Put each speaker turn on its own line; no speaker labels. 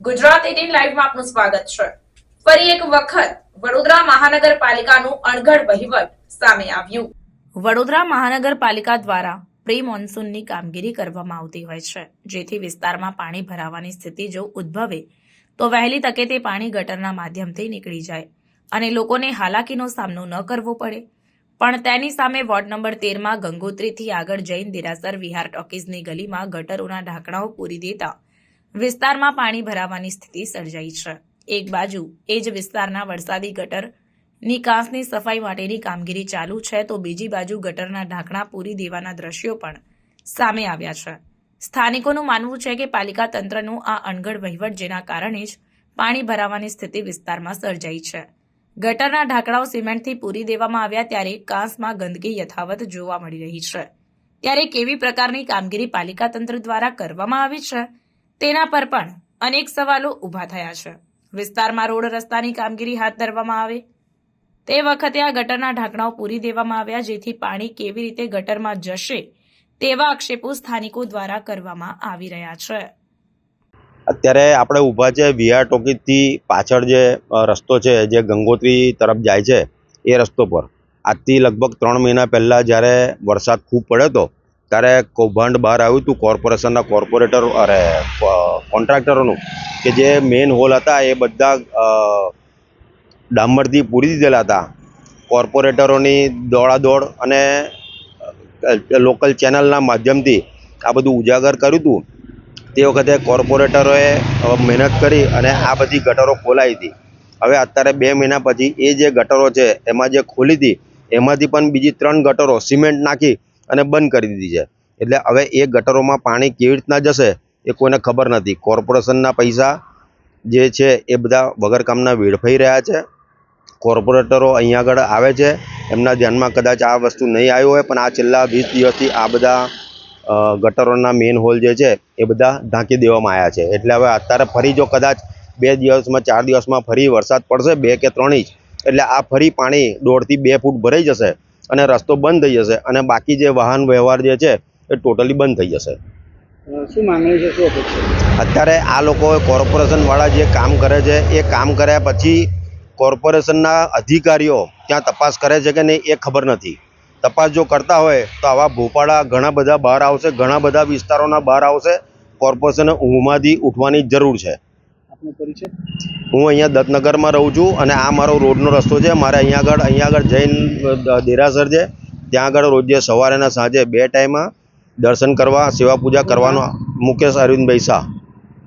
Gujarat eighteen લાઈવમાં આપનું સ્વાગત છે. ફરી એક વખત વડોદરા મહાનગરપાલિકાનું અણઘડ વહીવટ સામે આવ્યું. વડોદરા મહાનગરપાલિકા દ્વારા પ્રી મોન્સૂનની કામગીરી કરવામાં આવતી હોય છે. જેથી વિસ્તારમાં પાણી ભરાવાની સ્થિતિ જો ઉદ્ભવે, તો વહેલી તકે તે પાણી ગટરના માધ્યમથી નીકળી જાય અને લોકોને હાલાકીનો સામનો ન કરવો પડે. પણ તેની સામે વોર્ડ નંબર તેરમાં ગંગોત્રીથી આગળ જૈન દેરાસર વિહાર ટોકીઝની ગલીમાં ગટરોના ઢાંકણાઓ પૂરી દેતા વિસ્તારમાં પાણી ભરાવાની સ્થિતિ સર્જાઈ છે. એક બાજુ એ જ વિસ્તારના વરસાદી ગટર નિકાસની સફાઈ માટેની કામગીરી ચાલુ છે તો બીજી બાજુ ગટરના ઢાંકણા પૂરી દેવાના દ્રશ્યો પણ સામે આવ્યા છે. સ્થાનિકોનું માનવું છે કે પાલિકા તંત્રનું આ અણઘડ વહીવટ જેના કારણે જ પાણી ભરાવાની સ્થિતિ વિસ્તારમાં સર્જાઈ છે. ગટરના ઢાંકણાઓ સિમેન્ટથી પૂરી દેવામાં આવ્યા ત્યારે કાંસમાં ગંદકી યથાવત જોવા મળી રહી છે. ત્યારે કેવી પ્રકારની કામગીરી પાલિકા તંત્ર દ્વારા કરવામાં આવી છે? તેના પર પણ અનેક સવાલો ઊભા થયા છે. વિસ્તારમાં રોડ રસ્તાની કામગીરી હાથ ધરવામાં આવે. તે વખતે આ ગટરના ઢાંકણાઓ પૂરી દેવામાં આવ્યા જેથી પાણી કેવી રીતે ગટરમાં જશે તેવા આક્ષેપો સ્થાનિકો દ્વારા કરવામાં આવી રહ્યા છે.
અત્યારે આપણે ઊભા છે વિહાર ટોકીથી પાછળ જે રસ્તો છે, જે ગંગોત્રી તરફ જાય છે, એ રસ્તો પર. આજથી લગભગ ત્રણ મહિના પહેલાં જ્યારે વરસાદ ખૂબ પડ્યો હતો ત્યારે કૌભાંડ બહાર આવ્યું હતું કોર્પોરેશનના કોર્પોરેટર, અરે કોન્ટ્રાક્ટરોનું, કે જે મેઇન હોલ હતા એ બધા ડામરથી પૂરી દીધેલા હતા. કોર્પોરેટરોની દોડાદોડ અને લોકલ ચેનલના માધ્યમથી આ બધું ઉજાગર કર્યું હતું તે વખતે કોર્પોરેટરોએ મહેનત કરી અને આ બધી ગટરો ખોલાવી હતી. હવે અત્યારે બે મહિના પછી એ જે ગટરો છે, એમાં જે ખોલી હતી, એમાંથી પણ બીજી ત્રણ ગટરો સિમેન્ટ નાખી અને બંધ કરી દીધી છે. એટલે હવે એ ગટરોમાં પાણી કેવી રીતના જશે એ કોઈને ખબર નથી. કોર્પોરેશનના પૈસા જે છે એ બધા વગર કામના વેડફાઈ રહ્યા છે. કોર્પોરેટરો અહીંયા આગળ આવે છે. એમના ધ્યાનમાં કદાચ આ વસ્તુ નહીં આવ્યું હોય, પણ આ છેલ્લા વીસ દિવસથી આ બધા ગટરોના મેઇન હોલ જે છે એ બધા ઢાંકી દેવામાં આવ્યા છે. એટલે હવે અત્યારે ફરી જો કદાચ બે દિવસમાં, ચાર દિવસમાં ફરી વરસાદ પડશે બે કે ત્રણ ઇંચ, એટલે આ ફરી પાણી દોઢથી બે ફૂટ ભરાઈ જશે. અને રસ્તો બંધ થઈ જશે અને બાકી જે વાહન વ્યવહાર જે છે એ ટોટલી બંધ થઈ જશે.
શું માંગણી છે શું અપેક્ષા?
અત્યારે આ લોકો કોર્પોરેશનવાળા જે કામ કરે છે એ કામ કર્યા પછી કોર્પોરેશનના અધિકારીઓ ત્યાં તપાસ કરે છે કે નહીં એ ખબર નથી. તપાસ જો કરતા હોય તો આવા ભોપાળા ઘણા બધા બહાર આવશે ઘણા બધા વિસ્તારોના બહાર આવશે. કોર્પોરેશને ઊંઘમાંથી ઉઠવાની જરૂર છે. હું અહીંયા દત્તનગરમાં રહું છું અને આ મારો રોડનો રસ્તો છે. મારે અહીંયા આગળ અહીંયા આગળ જૈન દેરાસર છે. ત્યાં આગળ રોજે સવારે અને સાંજે બે ટાઈમમાં દર્શન કરવા, સેવા પૂજા કરવાનો મુકેશ અરવિંદભાઈ શાહ.